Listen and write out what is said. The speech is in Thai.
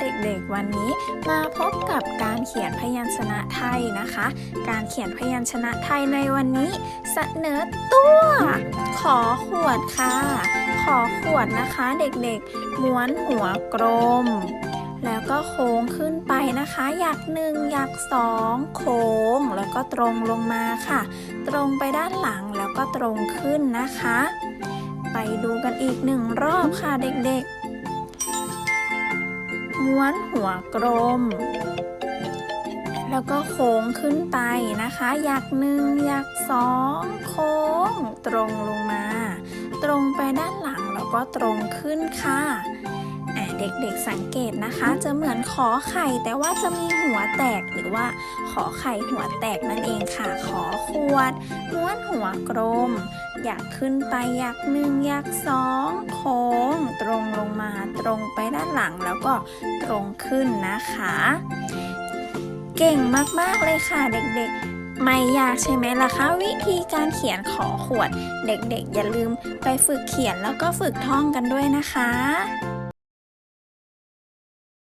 เด็กๆ วันนี้มาพบกับการเขียนพยัญชนะไทยนะคะ การเขียนพยัญชนะไทยในวันนี้เสนอตัว ขอขวดค่ะ ขอขวดนะคะเด็กๆ ม้วนหัวกลม แล้วก็โค้งขึ้นไปนะคะ อยากหนึ่งอยากสองโค้ง แล้วก็ตรงลงมาค่ะ ตรงไปด้านหลังแล้วก็ตรงขึ้นนะคะ ไปดูกันอีกหนึ่งรอบค่ะเด็กๆ ม้วนหัวกลม แล้วก็โค้งขึ้นไปนะคะอยากหนึ่งอยากสองโค้ง ตรงลงมา ตรงไปด้านหลังแล้วก็ตรงขึ้นค่ะ เด็กๆสังเกตนะคะ จะเหมือนขอไข่แต่ว่าจะมีหัวแตกหรือว่าขอไข่หัวแตกนั่นเองค่ะ ขอขวดม้วนหัวกลม อยากขึ้นไปอยากหนึ่งอยากสองโค้ง ตรงลงมาตรงไปด้านหลังแล้วก็ตรงขึ้นนะคะ เก่งมากๆเลยค่ะเด็กๆไม่ยากใช่ไหมล่ะคะ วิธีการเขียนขอขวด เด็กๆ อย่าลืมไปฝึกเขียนแล้วก็ฝึกท่องกันด้วยนะคะ